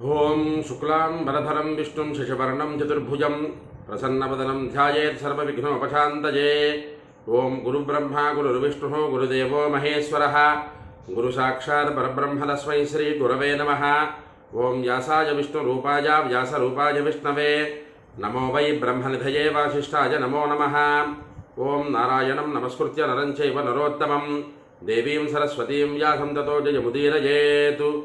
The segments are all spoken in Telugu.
ఓం శుక్లాం వరధరం విష్ణుం శశివర్ణం చతుర్భుజం ప్రసన్నవదనం ధ్యాయేత్ సర్వవిఘ్నోపశాంతయే ఓం గురుబ్రహ్మ గురుర్విష్ణు గురుదేవో మహేశ్వర. గురు సాక్షాత్ పరబ్రహ్మలస్మై శ్రీ గురవే నమ. ఓం వ్యాసాయ విష్ణురూపాయ వ్యాసరూపాయ విష్ణవే. నమో వై బ్రహ్మనిధయే వాసిష్టాయ నమో నమ. ఓం నారాయణం నమస్కృత్య నరం చైవ నరోత్తమం. దేవీం సరస్వతీం వ్యాసం తతో జయముదీరయేతు.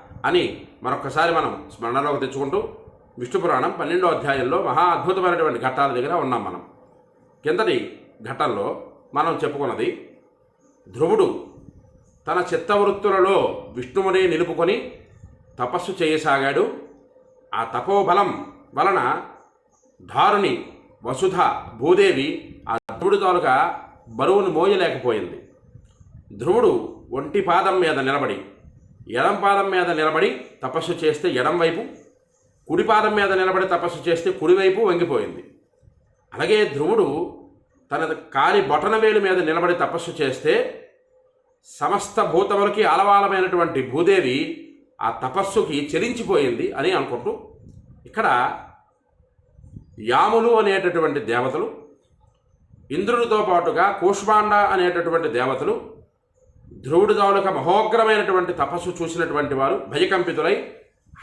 అని మరొకసారి మనం స్మరణలోకి తెచ్చుకుంటూ విష్ణు పురాణం పన్నెండో అధ్యాయంలో మహా అద్భుతమైనటువంటి ఘట్టాల దగ్గర ఉన్నాం మనం. కిందటి ఘట్టంలో మనం చెప్పుకున్నది ధ్రువుడు తన చిత్తవృత్తులలో విష్ణువుని నిలుపుకొని తపస్సు చేయసాగాడు. ఆ తపోబలం వలన ధారుని వసుధ భూదేవి ఆ ధ్రువుడి తాలూకా బరువును మోయలేకపోయింది. ధ్రువుడు ఒంటి పాదం మీద నిలబడి ఎడం పాదం మీద నిలబడి తపస్సు చేస్తే ఎడం వైపు మీద నిలబడి తపస్సు చేస్తే కుడివైపు వంగిపోయింది. అలాగే ధ్రువుడు తన కాలి బొటనవేలు మీద నిలబడి తపస్సు చేస్తే సమస్త భూతములకి అలవాలమైనటువంటి భూదేవి ఆ తపస్సుకి చెలించిపోయింది అని అనుకుంటూ ఇక్కడ యాములు అనేటటువంటి దేవతలు ఇంద్రుడితో పాటుగా కూష్మాండ అనేటటువంటి దేవతలు ధ్రువుడి తాలూక మహోగ్రమైనటువంటి తపస్సు చూసినటువంటి వారు భయకంపితులై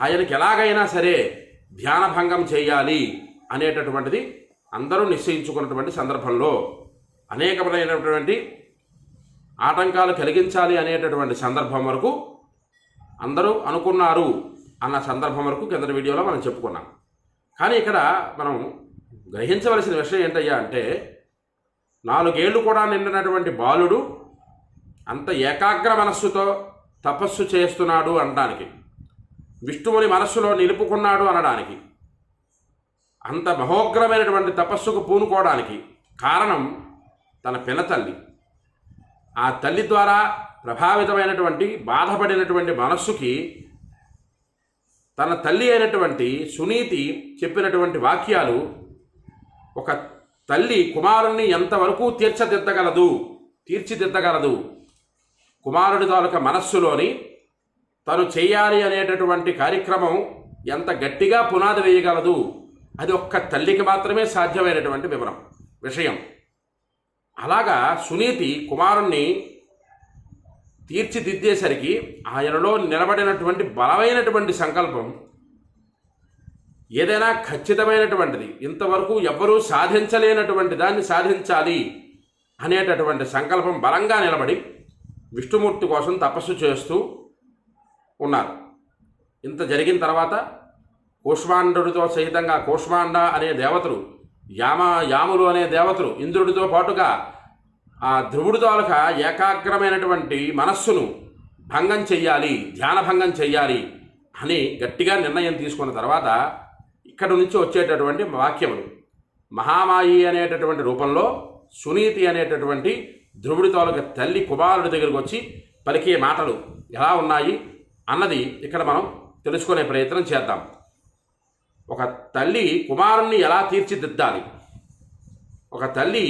ఆయనకి ఎలాగైనా సరే ధ్యానభంగం చేయాలి అనేటటువంటిది అందరూ నిశ్చయించుకున్నటువంటి సందర్భంలో అనేకమైనటువంటి ఆటంకాలు కలిగించాలి అనేటటువంటి సందర్భం వరకు అందరూ అనుకున్నారు అన్న సందర్భం వరకు కింద వీడియోలో మనం చెప్పుకున్నాం. కానీ ఇక్కడ మనం గ్రహించవలసిన విషయం ఏంటయ్యా అంటే నాలుగేళ్ళు కూడా నిండినటువంటి బాలుడు అంత ఏకాగ్ర మనస్సుతో తపస్సు చేస్తున్నాడు అనడానికి. విష్ణువుని మనస్సులో నిలుపుకున్నాడు అనడానికి. అంత మహోగ్రమైనటువంటి తపస్సుకు పూనుకోవడానికి కారణం తన పినతల్లి ఆ తల్లి ద్వారా ప్రభావితమైనటువంటి బాధపడినటువంటి మనస్సుకి తన తల్లి అయినటువంటి సునీతి చెప్పినటువంటి వాక్యాలు ఒక తల్లి కుమారుణ్ణి ఎంతవరకు తీర్చదిద్దగలదు తీర్చిదిద్దగలదు కుమారుడి తాలూకా మనస్సులోని తను చేయాలి అనేటటువంటి కార్యక్రమం ఎంత గట్టిగా పునాది వేయగలదు అది ఒక్క తల్లికి మాత్రమే సాధ్యమైనటువంటి వివరం విషయం. అలాగా సునీతి కుమారుణ్ణి తీర్చిదిద్దేసరికి ఆయనలో నిలబడినటువంటి బలమైనటువంటి సంకల్పం ఏదైనా ఖచ్చితమైనటువంటిది ఇంతవరకు ఎవ్వరూ సాధించలేనటువంటి దాన్ని సాధించాలి అనేటటువంటి సంకల్పం బలంగా నిలబడి విష్ణుమూర్తి కోసం తపస్సు చేస్తూ ఉన్నారు. ఇంత జరిగిన తర్వాత కూష్మాండుడితో సహితంగా కూష్మాండ అనే దేవతలు యామ యాములు అనే దేవతలు ఇంద్రుడితో పాటుగా ఆ ధ్రువుడి ఏకాగ్రమైనటువంటి మనస్సును భంగం చెయ్యాలి ధ్యాన భంగం చెయ్యాలి అని గట్టిగా నిర్ణయం తీసుకున్న తర్వాత ఇక్కడ నుంచి వచ్చేటటువంటి వాక్యములు. మహామాయి అనేటటువంటి రూపంలో సునీతి అనేటటువంటి ధ్రువుడి తాలూకు తల్లి కుమారుడి దగ్గరకు వచ్చి పలికే మాటలు ఎలా ఉన్నాయి అన్నది ఇక్కడ మనం తెలుసుకునే ప్రయత్నం చేద్దాం. ఒక తల్లి కుమారుణ్ణి ఎలా తీర్చిదిద్దాలి? ఒక తల్లి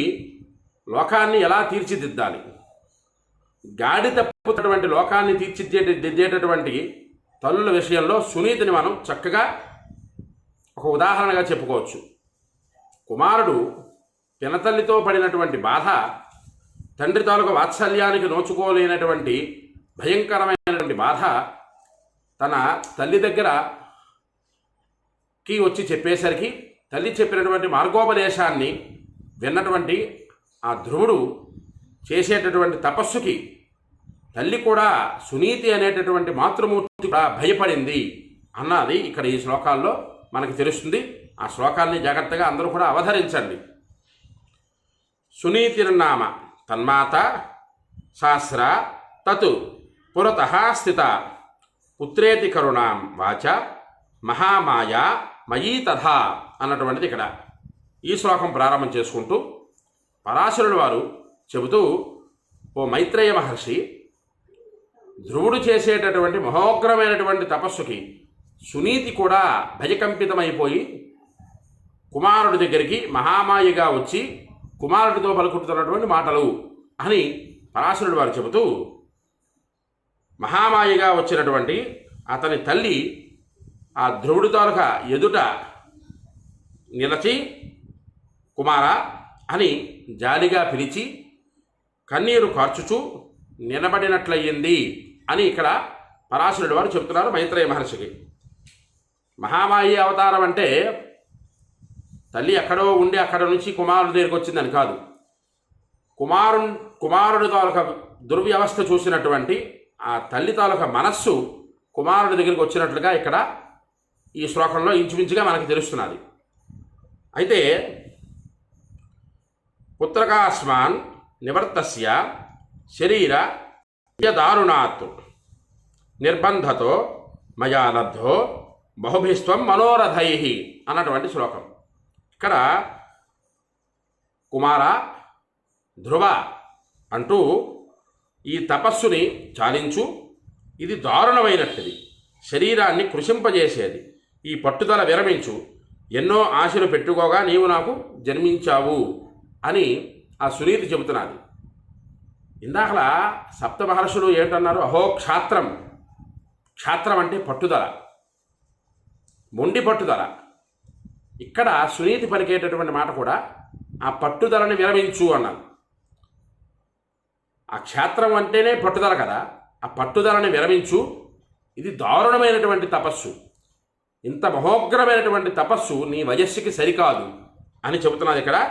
లోకాన్ని ఎలా తీర్చిదిద్దాలి? గాడి తప్పుతున్నటువంటి లోకాన్ని తీర్చిదిద్దే దిద్దేటటువంటి తల్లుల విషయంలో సునీతిని మనం చక్కగా ఒక ఉదాహరణగా చెప్పుకోవచ్చు. కుమారుడు పినతల్లితో పడినటువంటి బాధ తండ్రి తాలూకు వాత్సల్యానికి నోచుకోలేనటువంటి భయంకరమైనటువంటి బాధ తన తల్లి దగ్గరకి వచ్చి చెప్పేసరికి తల్లి చెప్పినటువంటి మార్గోపదేశాన్ని విన్నటువంటి ఆ ధ్రువుడు చేసేటటువంటి తపస్సుకి తల్లి కూడా సునీతి అనేటటువంటి మాతృమూర్తి కూడా భయపడింది అన్నది ఇక్కడ ఈ శ్లోకాల్లో మనకు తెలుస్తుంది. ఆ శ్లోకాల్ని జాగ్రత్తగా అందరూ కూడా అవధరించండి. సునీతిర్నామ. తన్మాత శాస్త్ర తత్ పురత స్థిత పుత్రేతి కరుణాం వాచ మహామాయా మయీ తథా అన్నటువంటిది ఇక్కడ ఈ శ్లోకం ప్రారంభం చేసుకుంటూ పరాశరుడు వారు చెబుతూ ఓ మైత్రేయ మహర్షి ధ్రువుడు చేసేటటువంటి మహోగ్రమైనటువంటి తపస్సుకి సునీతి కూడా భయకంపితమైపోయి కుమారుడి దగ్గరికి మహామాయిగా వచ్చి కుమారుడితో పలుకుతున్నటువంటి మాటలు అని పరాశరుడు వారు చెబుతూ మహామాయిగా వచ్చినటువంటి అతని తల్లి ఆ ధ్రువుడి తాలూక ఎదుట నిలచి కుమార అని జాలిగా పిలిచి కన్నీరు కార్చుచూ నిలబడినట్లయింది అని ఇక్కడ పరాశరుడు వారు చెబుతున్నారు మైత్రేయ మహర్షికి. మహామాయి అవతారం అంటే తల్లి ఎక్కడో ఉండి అక్కడ నుంచి కుమారుడి దగ్గరికి వచ్చిందని కాదు. కుమారు కుమారుడి తాలూక దుర్వ్యవస్థ చూసినటువంటి ఆ తల్లి తాలూక మనస్సు కుమారుడి దగ్గరికి వచ్చినట్లుగా ఇక్కడ ఈ శ్లోకంలో ఇంచుమించుగా మనకు తెలుస్తున్నది. అయితే పుత్రకాస్మాన్ నివర్తస్య శరీర దారుణాత్ నిర్బంధతో మయా లబ్ధో బహుభిస్వం మనోరథై అన్నటువంటి శ్లోకం. ఇక్కడ కుమార ధ్రువ అంటూ ఈ తపస్సుని చాలించు. ఇది దారుణమైనట్టుది. శరీరాన్ని కృషింపజేసేది. ఈ పట్టుదల విరమించు. ఎన్నో ఆశలు పెట్టుకోగా నీవు నాకు జన్మించావు అని ఆ సునీతి చెబుతున్నది. ఇందాకలా సప్త మహర్షులు ఏంటన్నారు అహో క్షాత్రం. క్షాత్రం అంటే పట్టుదల. మొండి పట్టుదల. ఇక్కడ సునీతి పలికేటటువంటి మాట కూడా ఆ పట్టుదలని విరమించు అన్నాను. ఆ క్షేత్రం అంటేనే పట్టుదల కదా ఆ పట్టుదలని విరమించు. ఇది దారుణమైనటువంటి తపస్సు. ఇంత మహోగ్రమైనటువంటి తపస్సు నీ వయస్సుకి సరికాదు అని చెబుతున్నాను ఇక్కడ.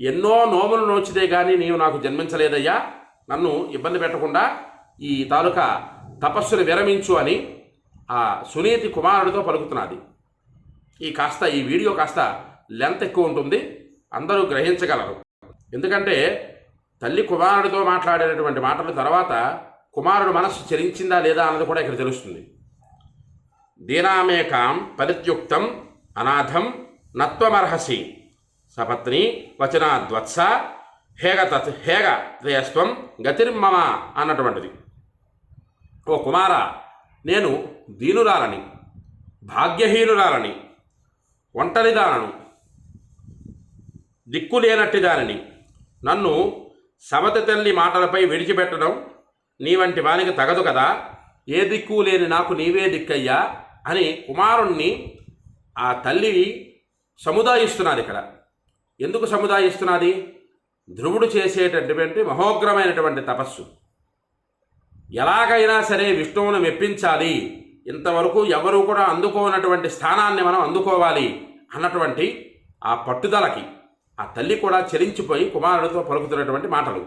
ఎన్నో నోములు నోచితే కానీ నీవు నాకు జన్మించలేదయ్యా. నన్ను ఇబ్బంది పెట్టకుండా ఈ తాలూకా తపస్సును విరమించు అని ఆ సునీతి కుమారుడితో పలుకుతున్నది. ఈ కాస్త ఈ వీడియో కాస్త లెంత్ ఎక్కువ ఉంటుంది. అందరూ గ్రహించగలరు. ఎందుకంటే తల్లి కుమారుడితో మాట్లాడేటటువంటి మాటల తర్వాత కుమారుడు మనస్సు చరించిందా లేదా అన్నది కూడా ఇక్కడ తెలుస్తుంది. దీనామేకాం పరిత్యుక్తం అనాథం నత్వమర్హసి సపత్ని వచనాద్వత్స హేగ తత్ హేగ త్రేయస్వం గతిర్మమ అన్నటువంటిది. ఓ కుమార నేను దీనురాలని భాగ్యహీనురాలని ఒంటరిదానను దిక్కులేనట్టి దానిని నన్ను సమతి తల్లి మాటలపై విడిచిపెట్టడం నీ వంటి వానికి తగదు కదా? ఏ దిక్కు లేని నాకు నీవే దిక్కయ్యా? అని కుమారుణ్ణి ఆ తల్లి సముదాయిస్తున్నారు ఇక్కడ. ఎందుకు సముదాయిస్తున్నది? ధ్రువుడు చేసేటటువంటి మహోగ్రమైనటువంటి తపస్సు. ఎలాగైనా సరే విష్ణువును మెప్పించాలి. ఇంతవరకు ఎవరు కూడా అందుకోనటువంటి స్థానాన్ని మనం అందుకోవాలి అన్నటువంటి ఆ పట్టుదలకి ఆ తల్లి కూడా చెలించిపోయి కుమారుడితో పలుకుతున్నటువంటి మాటలు.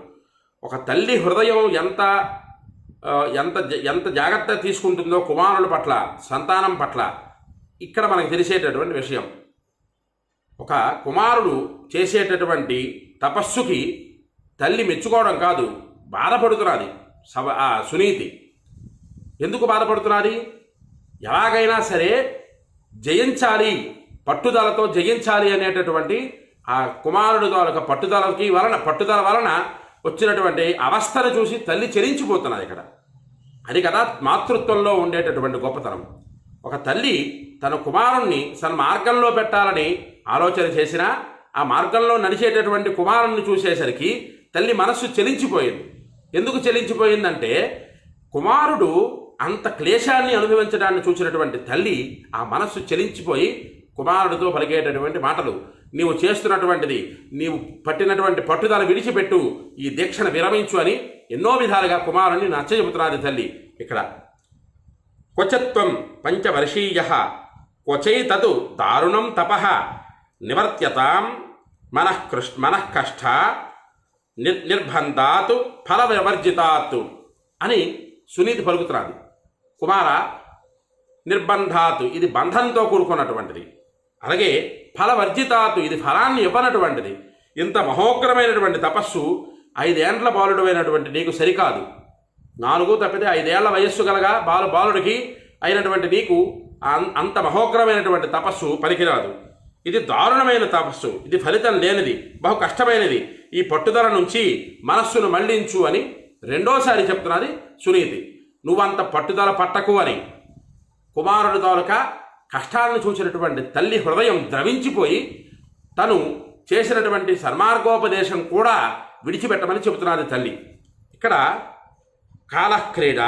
ఒక తల్లి హృదయం ఎంత ఎంత ఎంత జాగ్రత్త తీసుకుంటుందో కుమారుల పట్ల సంతానం పట్ల ఇక్కడ మనకు తెలిసేటటువంటి విషయం. ఒక కుమారుడు చేసేటటువంటి తపస్సుకి తల్లి మెచ్చుకోవడం కాదు బాధపడుతున్నది సవ ఆ సునీతి. ఎందుకు బాధపడుతున్నది? ఎలాగైనా సరే జయించాలి పట్టుదలతో జయించాలి అనేటటువంటి ఆ కుమారుడు తాలూక పట్టుదలకి వలన పట్టుదల వలన వచ్చినటువంటి అవస్థను చూసి తల్లి చెలించిపోతున్నది ఇక్కడ. అది కదా మాతృత్వంలో ఉండేటటువంటి గొప్పతనం. ఒక తల్లి తన కుమారుణ్ణి సన్మార్గంలో పెట్టాలని ఆలోచన చేసినా ఆ మార్గంలో నడిచేటటువంటి కుమారుణ్ణి చూసేసరికి తల్లి మనస్సు చెలించిపోయింది. ఎందుకు చెలించిపోయిందంటే కుమారుడు అంత క్లేశాన్ని అనుభవించడాన్ని చూసినటువంటి తల్లి ఆ మనస్సు చెలించిపోయి కుమారుడితో పలికేటటువంటి మాటలు నీవు చేస్తున్నటువంటిది నీవు పట్టినటువంటి పట్టుదల విడిచిపెట్టు ఈ దీక్షను విరమించు అని ఎన్నో విధాలుగా కుమారుణ్ణి నచ్చజెబుతున్నది తల్లి. ఇక్కడ క్వచత్వం పంచవర్షీయ క్వచైతత్ దారుణం తప నివర్త్యతాం మనఃకృష్ మనఃకష్ట నిర్ నిర్బంధాత్ ఫలవివర్జితాత్ అని సునీతి పలుకుతున్నాడు కుమార నిర్బంధాతు ఇది బంధంతో కూడుకున్నటువంటిది. అలాగే ఫలవర్జితాతు ఇది ఫలాన్ని ఇవ్వనటువంటిది. ఇంత మహోగ్రమైనటువంటి తపస్సు ఐదేండ్ల బాలుడమైనటువంటి నీకు సరికాదు. నాలుగు తప్పితే ఐదేళ్ళ వయస్సు గలగా బాలు బాలుడికి అయినటువంటి నీకు అం- అంత మహోగ్రమైనటువంటి తపస్సు పనికిరాదు. ఇది దారుణమైన తపస్సు ఇది ఫలితం లేనిది బహు కష్టమైనది. ఈ పట్టుదల నుంచి మనస్సును మళ్ళించు అని రెండోసారి చెప్తున్నది సునీతి. నువ్వంత పట్టుదల పట్టకు అని. కుమారుడు తాలూకా కష్టాలను చూసినటువంటి తల్లి హృదయం ద్రవించిపోయి తను చేసినటువంటి సన్మార్గోపదేశం కూడా విడిచిపెట్టమని చెబుతున్నది తల్లి. ఇక్కడ కాలక్రీడ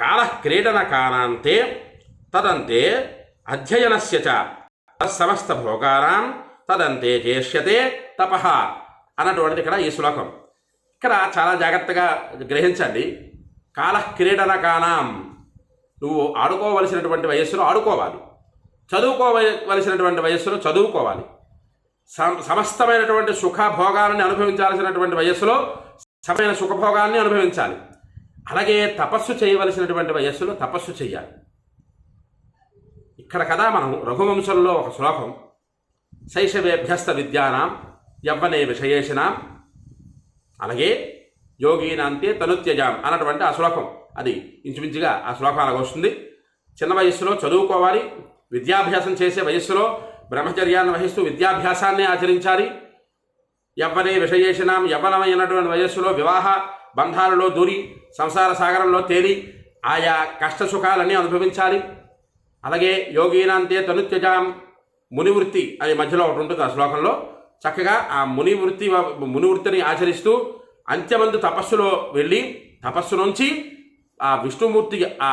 కాలక్రీడన కానాంతే తదంతే అధ్యయనస్య సమస్త భోగానాం తదంతే చేష్యతే తపహ అన్నటువంటిది ఇక్కడ ఈ శ్లోకం. ఇక్కడ చాలా జాగ్రత్తగా గ్రహించండి. కాలక్రీడన కానాం నువ్వు ఆడుకోవలసినటువంటి వయస్సులో ఆడుకోవాలి. చదువుకోవలసినటువంటి వయస్సులో చదువుకోవాలి. సమ- సమస్తమైనటువంటి సుఖభోగాలని అనుభవించాల్సినటువంటి వయస్సులో సమైన సుఖభోగాన్ని అనుభవించాలి. అలాగే తపస్సు చేయవలసినటువంటి వయస్సులో తపస్సు చేయాలి ఇక్కడ కదా మనం రఘువంశంలో ఒక శ్లోకం. శైశవేభ్యస్త విద్యానాం యవ్వనే విషయేషినాం. అలాగే యోగీనాంతే తనుత్యజాం అన్నటువంటి ఆ శ్లోకం. అది ఇంచుమించుగా ఆ శ్లోకం అలాగ వస్తుంది. చిన్న వయస్సులో చదువుకోవాలి విద్యాభ్యాసం చేసే వయస్సులో బ్రహ్మచర్యాన్ని వహిస్తూ విద్యాభ్యాసాన్ని ఆచరించాలి. యవ్వనే విషయేషణం యవ్వనమైనటువంటి వయస్సులో వివాహ బంధాలలో దూరి సంసార సాగరంలో తేలి ఆయా కష్ట సుఖాలన్నీ అనుభవించాలి. అలాగే యోగీనాంతే తనుత్యజాం మునివృత్తి అనే మధ్యలో ఒకటి ఉంటుంది ఆ శ్లోకంలో. చక్కగా ఆ మునివృత్తి మునివృత్తిని ఆచరిస్తూ అంత్యమందు తపస్సులో వెళ్ళి తపస్సు నుంచి ఆ విష్ణుమూర్తి ఆ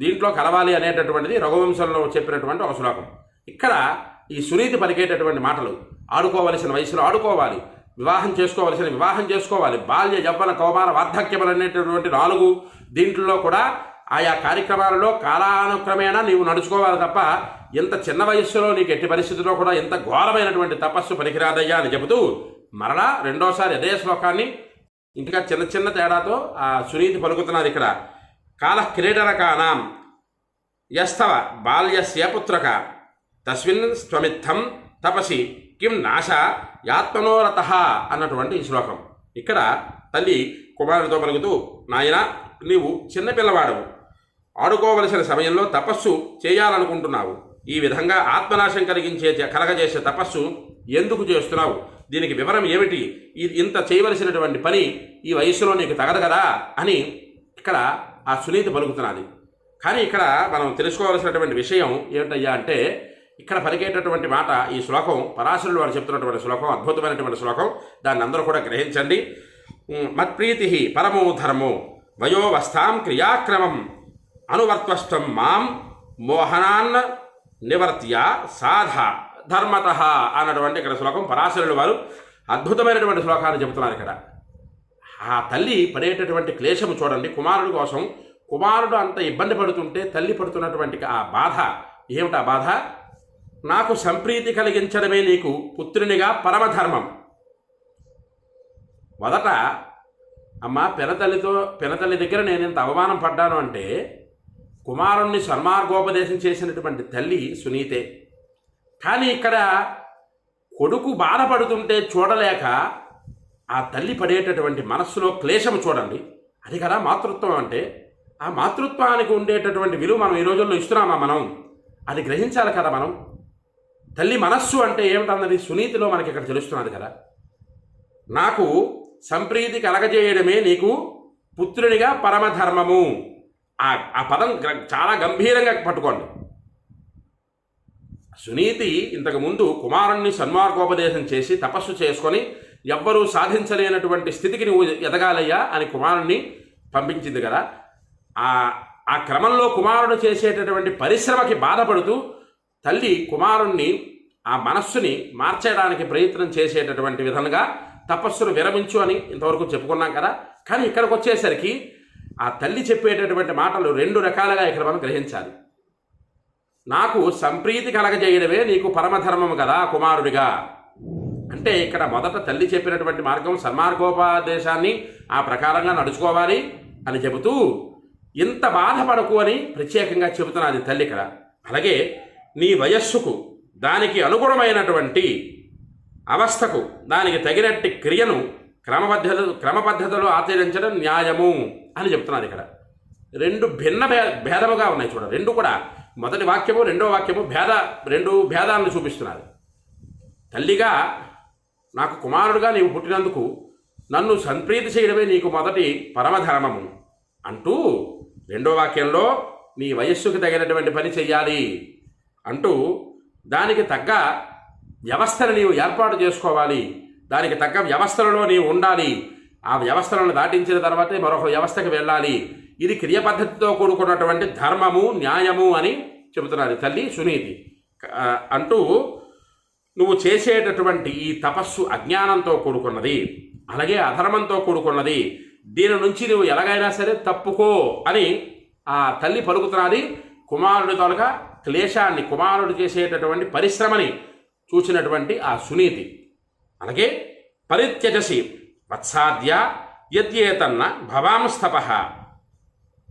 దీంట్లో కలవాలి అనేటటువంటిది రఘువంశంలో చెప్పినటువంటి ఒక శ్లోకం. ఇక్కడ ఈ సునీతి పలికేటటువంటి మాటలు ఆడుకోవలసిన వయసులో ఆడుకోవాలి వివాహం చేసుకోవలసిన వివాహం చేసుకోవాలి బాల్య యవ్వన కౌమార వార్ధక్యములు అనేటటువంటి నాలుగు దీంట్లో కూడా ఆయా కార్యక్రమాలలో కాలానుక్రమేణా నీవు నడుచుకోవాలి తప్ప ఇంత చిన్న వయస్సులో నీకు ఎట్టి పరిస్థితుల్లో కూడా ఇంత ఘోరమైనటువంటి తపస్సు పనికిరాదయ్యా అని చెబుతూ మరలా రెండోసారి అదే శ్లోకాన్ని ఇంకా చిన్న చిన్న తేడాతో ఆ సునీతి పలుకుతున్నారు ఇక్కడ. కాల క్రీడరకానాం యస్తవ బాల్యస్య పుత్రక తస్మిన్ స్వమిత్థం తపసి కిం నాశ యాత్మనోరత అన్నటువంటి శ్లోకం. ఇక్కడ తల్లి కుమారుడితో పలుకుతూ నాయన నీవు చిన్నపిల్లవాడవు ఆడుకోవలసిన సమయంలో తపస్సు చేయాలనుకుంటున్నావు. ఈ విధంగా ఆత్మనాశం కలిగించే కలగజేసే తపస్సు ఎందుకు చేస్తున్నావు? దీనికి వివరం ఏమిటి? ఇది ఇంత చేయవలసినటువంటి పని ఈ వయసులో నీకు తగదు కదా అని ఇక్కడ ఆ సునీతి పలుకుతున్నది. కానీ ఇక్కడ మనం తెలుసుకోవాల్సినటువంటి విషయం ఏమిటయ్యా అంటే ఇక్కడ పలికేటటువంటి మాట ఈ శ్లోకం పరాశరులు వారు చెప్తున్నటువంటి శ్లోకం అద్భుతమైనటువంటి శ్లోకం దాన్ని అందరూ కూడా గ్రహించండి. మత్ప్రీతి పరమో ధర్మో వయోవస్థాం క్రియాక్రమం అనువర్త్వష్టం మాం మోహనాన్న నివర్త్య సాధ. ధర్మత అన్నటువంటి ఇక్కడ శ్లోకం. పరాశరుడు వారు అద్భుతమైనటువంటి శ్లోకాన్ని చెబుతున్నారు ఇక్కడ. ఆ తల్లి పడేటటువంటి క్లేశము చూడండి. కుమారుడు కోసం కుమారుడు అంత ఇబ్బంది పడుతుంటే తల్లి పడుతున్నటువంటి ఆ బాధ. ఏమిటి ఆ బాధ? నాకు సంప్రీతి కలిగించడమే నీకు పుత్రునిగా పరమధర్మం. మొదట అమ్మ పెనతల్లితో పెనతల్లి దగ్గర నేను ఇంత అవమానం పడ్డాను అంటే కుమారుణ్ణి సన్మార్గోపదేశం చేసినటువంటి తల్లి సునీతే. కానీ ఇక్కడ కొడుకు బాధపడుతుంటే చూడలేక ఆ తల్లి పడేటటువంటి మనస్సులో క్లేశం చూడండి. అది కదా మాతృత్వం అంటే. ఆ మాతృత్వానికి ఉండేటటువంటి విలువ మనం ఈ రోజుల్లో ఇస్తున్నామా మనం? అది గ్రహించాలి కదా మనం. తల్లి మనస్సు అంటే ఏమిటన్నది సునీతిలో మనకి ఇక్కడ తెలుస్తున్నది కదా. నాకు సంప్రీతి కలగజేయడమే నీకు పుత్రునిగా పరమధర్మము. ఆ ఆ పదం చాలా గంభీరంగా పట్టుకోండి. సునీతి ఇంతకు ముందు కుమారుణ్ణి సన్మార్గోపదేశం చేసి తపస్సు చేసుకొని ఎవ్వరూ సాధించలేనటువంటి స్థితికి నువ్వు ఎదగాలయ్యా అని కుమారుణ్ణి పంపించింది కదా. ఆ ఆ క్రమంలో కుమారుడు చేసేటటువంటి పరిశ్రమకి బాధపడుతూ తల్లి కుమారుణ్ణి ఆ మనస్సుని మార్చేయడానికి ప్రయత్నం చేసేటటువంటి విధంగా తపస్సును విరమించు అని ఇంతవరకు చెప్పుకున్నాం కదా. కానీ ఇక్కడికి వచ్చేసరికి ఆ తల్లి చెప్పేటటువంటి మాటలు రెండు రకాలుగా ఇక్కడ మనం గ్రహించాలి. నాకు సంప్రీతి కలగజేయడమే నీకు పరమధర్మము కదా కుమారుడిగా. అంటే ఇక్కడ మొదట తల్లి చెప్పినటువంటి మార్గం సన్మార్గోపదేశాన్ని ఆ ప్రకారంగా నడుచుకోవాలి అని చెబుతూ ఇంత బాధపడకు అని ప్రత్యేకంగా చెబుతున్నది తల్లి ఇక్కడ. అలాగే నీ వయస్సుకు దానికి అనుగుణమైనటువంటి అవస్థకు దానికి తగినట్టి క్రియను క్రమపద్ధతి క్రమపద్ధతిలో ఆచరించడం న్యాయము అని చెప్తున్నారు ఇక్కడ. రెండు భిన్న భేదముగా ఉన్నాయి చూడ. రెండు కూడా మొదటి వాక్యము రెండో వాక్యము భేద రెండు భేదాలను చూపిస్తున్నారు. తల్లిగా నాకు కుమారుడుగా నీవు పుట్టినందుకు నన్ను సంప్రీతి చేయడమే నీకు మొదటి పరమధర్మము. అంటూ రెండో వాక్యంలో నీ వయస్సుకు తగినటువంటి పని చెయ్యాలి అంటూ దానికి తగ్గ వ్యవస్థను నీవు ఏర్పాటు చేసుకోవాలి. దానికి తగ్గ వ్యవస్థలలో నీవు ఉండాలి ఆ వ్యవస్థలను దాటించిన తర్వాతే మరొక వ్యవస్థకు వెళ్ళాలి. ఇది క్రియ పద్ధతితో కూడుకున్నటువంటి ధర్మము న్యాయము అని చెబుతున్నారు. తల్లి సునీతి అంటూ నువ్వు చేసేటటువంటి ఈ తపస్సు అజ్ఞానంతో కూడుకున్నది అలాగే అధర్మంతో కూడుకున్నది. దీని నుంచి నువ్వు ఎలాగైనా సరే తప్పుకో అని ఆ తల్లి పలుకుతున్నది. కుమారుడి తొలగ క్లేశాన్ని కుమారుడు చేసేటటువంటి పరిశ్రమని చూసినటువంటి ఆ సునీతి. అలాగే పరిత్యజసి వత్సాద్య యద్యేతన్న భవాంస్తప.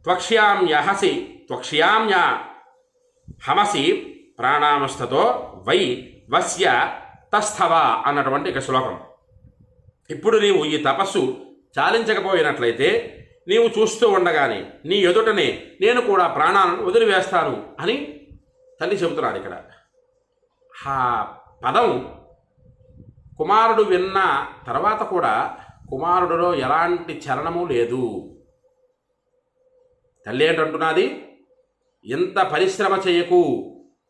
త్వక్ష్యాం యహసి త్వక్ష్యామ్య హమసి ప్రాణామస్థతో వై వస్య తస్థవ అన్నటువంటి ఒక శ్లోకం. ఇప్పుడు నీవు ఈ తపస్సు చాలించకపోయినట్లయితే నీవు చూస్తూ ఉండగానే నీ ఎదుటనే నేను కూడా ప్రాణాలను వదిలివేస్తాను అని తల్లి చెబుతున్నాడు ఇక్కడ. ఆ పదం కుమారుడు విన్న తర్వాత కూడా కుమారుడిలో ఎలాంటి చలనము లేదు. తల్లి ఏంటంటున్నది ఇంత పరిశ్రమ చేయకు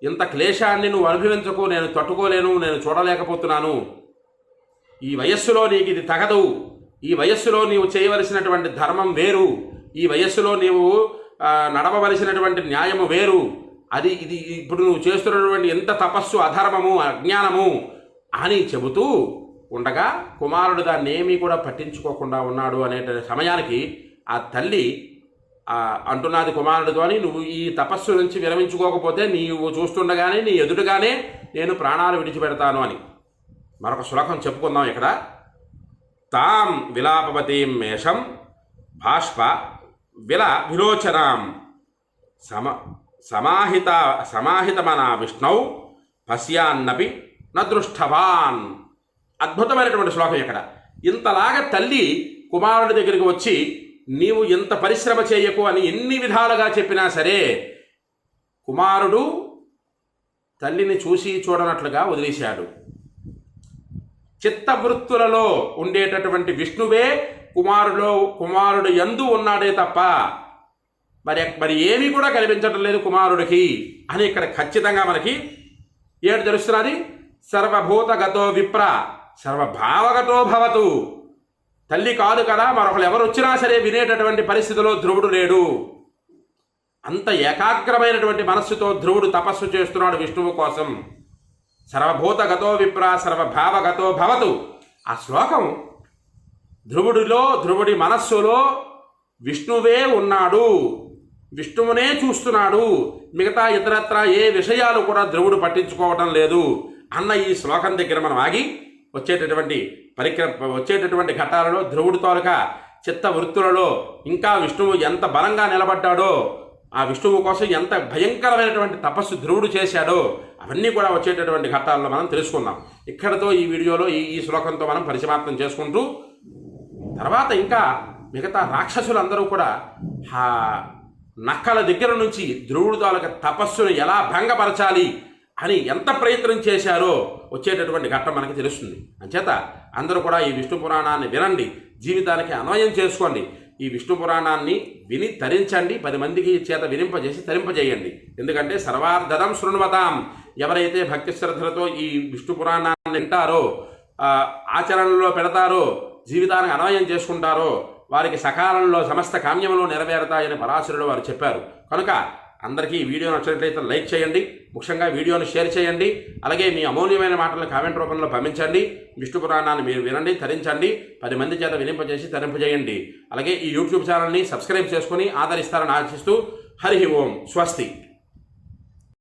ఇంత క్లేశాన్ని నువ్వు అనుభవించకు నేను తట్టుకోలేను నేను చూడలేకపోతున్నాను. ఈ వయస్సులో నీకు ఇది తగదు ఈ వయస్సులో నీవు చేయవలసినటువంటి ధర్మం వేరు ఈ వయస్సులో నీవు నడవవలసినటువంటి న్యాయము వేరు. అది ఇది ఇప్పుడు నువ్వు చేస్తున్నటువంటి ఎంత తపస్సు అధర్మము అజ్ఞానము అని చెబుతూ ఉండగా కుమారుడు దాన్ని ఏమీ కూడా పట్టించుకోకుండా ఉన్నాడు అనే సమయానికి ఆ తల్లి అంటున్నది కుమారుడితోని నువ్వు ఈ తపస్సు నుంచి విరమించుకోకపోతే నీవు చూస్తుండగానే నీ ఎదురుగానే నేను ప్రాణాలు విడిచిపెడతాను అని. మరొక శ్లోకం చెప్పుకుందాం ఇక్కడ. తాం విలాపవతీం మేషం భాష్ప విల విలోచనాం సమ సమాహిత సమాహితమన విష్ణౌ పశ్యాన్నపి నదృష్టవాన్ అద్భుతమైనటువంటి శ్లోకం ఇక్కడ. ఇంతలాగా తల్లి కుమారుడి దగ్గరికి వచ్చి నీవు ఇంత పరిశ్రమ చేయకు అని ఎన్ని విధాలుగా చెప్పినా సరే కుమారుడు తల్లిని చూసి చూడనట్లుగా వదిలేశాడు. చిత్తవృత్తులలో ఉండేటటువంటి విష్ణువే కుమారులో కుమారుడు ఎందు ఉన్నాడే తప్ప మరి మరి ఏమీ కూడా కనిపించడం లేదు కుమారుడికి అని ఇక్కడ ఖచ్చితంగా మనకి ఏడు తెలుస్తున్నది. సర్వభూతగతో విప్ర సర్వభావగతో భవతు. తల్లి కాదు కదా మరొకరు ఎవరు వచ్చినా సరే వినేటటువంటి పరిస్థితిలో ధ్రువుడు లేడు. అంత ఏకాగ్రమైనటువంటి మనస్సుతో ధ్రువుడు తపస్సు చేస్తున్నాడు విష్ణువు కోసం. సర్వభూతగతో విప్ర సర్వభావగతో భవతు. ఆ శ్లోకం ధ్రువుడిలో ధ్రువుడి మనస్సులో విష్ణువే ఉన్నాడు. విష్ణువునే చూస్తున్నాడు. మిగతా ఇతరత్ర ఏ విషయాలు కూడా ధ్రువుడు పట్టించుకోవటం లేదు అన్న ఈ శ్లోకం దగ్గర మనం ఆగి వచ్చేటటువంటి పరిక్ర వచ్చేటటువంటి ఘట్టాలలో ధ్రువుడి తోలక చిత్త వృత్తులలో ఇంకా విష్ణువు ఎంత బలంగా నిలబడ్డాడో ఆ విష్ణువు కోసం ఎంత భయంకరమైనటువంటి తపస్సు ధ్రువుడు చేశాడో అవన్నీ కూడా వచ్చేటటువంటి ఘట్టాల్లో మనం తెలుసుకుందాం. ఇక్కడతో ఈ వీడియోలో ఈ ఈ శ్లోకంతో మనం పరిసమాప్తం చేసుకుంటూ తర్వాత ఇంకా మిగతా రాక్షసులందరూ కూడా ఆ నక్కల దగ్గర నుంచి ధ్రువుడు తాలూక తపస్సును ఎలా భంగపరచాలి అని ఎంత ప్రయత్నం చేశారో వచ్చేటటువంటి ఘట్టం మనకి తెలుస్తుంది. అంచేత అందరూ కూడా ఈ విష్ణు పురాణాన్ని వినండి జీవితానికి అన్వయం చేసుకోండి. ఈ విష్ణు పురాణాన్ని విని తరించండి పది మందికి చేత వినింపజేసి తరింపజేయండి. ఎందుకంటే సర్వార్ధనం శృణ్వతాం. ఎవరైతే భక్తి శ్రద్ధలతో ఈ విష్ణు పురాణాన్ని వింటారో ఆచరణలో పెడతారో జీవితానికి అన్వయం చేసుకుంటారో వారికి సకాలంలో సమస్త కామ్యములు నెరవేరుతాయని పరాశరుడు వారు చెప్పారు. కనుక అందరికీ ఈ వీడియో నచ్చినట్లయితే లైక్ చేయండి ముఖ్యంగా వీడియోను షేర్ చేయండి అలాగే మీ అమూల్యమైన మాటలను కామెంట్ రూపంలో పంపించండి విష్ణు పురాణాన్ని మీరు వినండి తరించండి పది మంది చేత వినింపజేసి తరింపజేయండి అలాగే ఈ యూట్యూబ్ ఛానల్ని సబ్స్క్రైబ్ చేసుకుని ఆదరిస్తారని ఆశిస్తూ హరి ఓం స్వస్తి.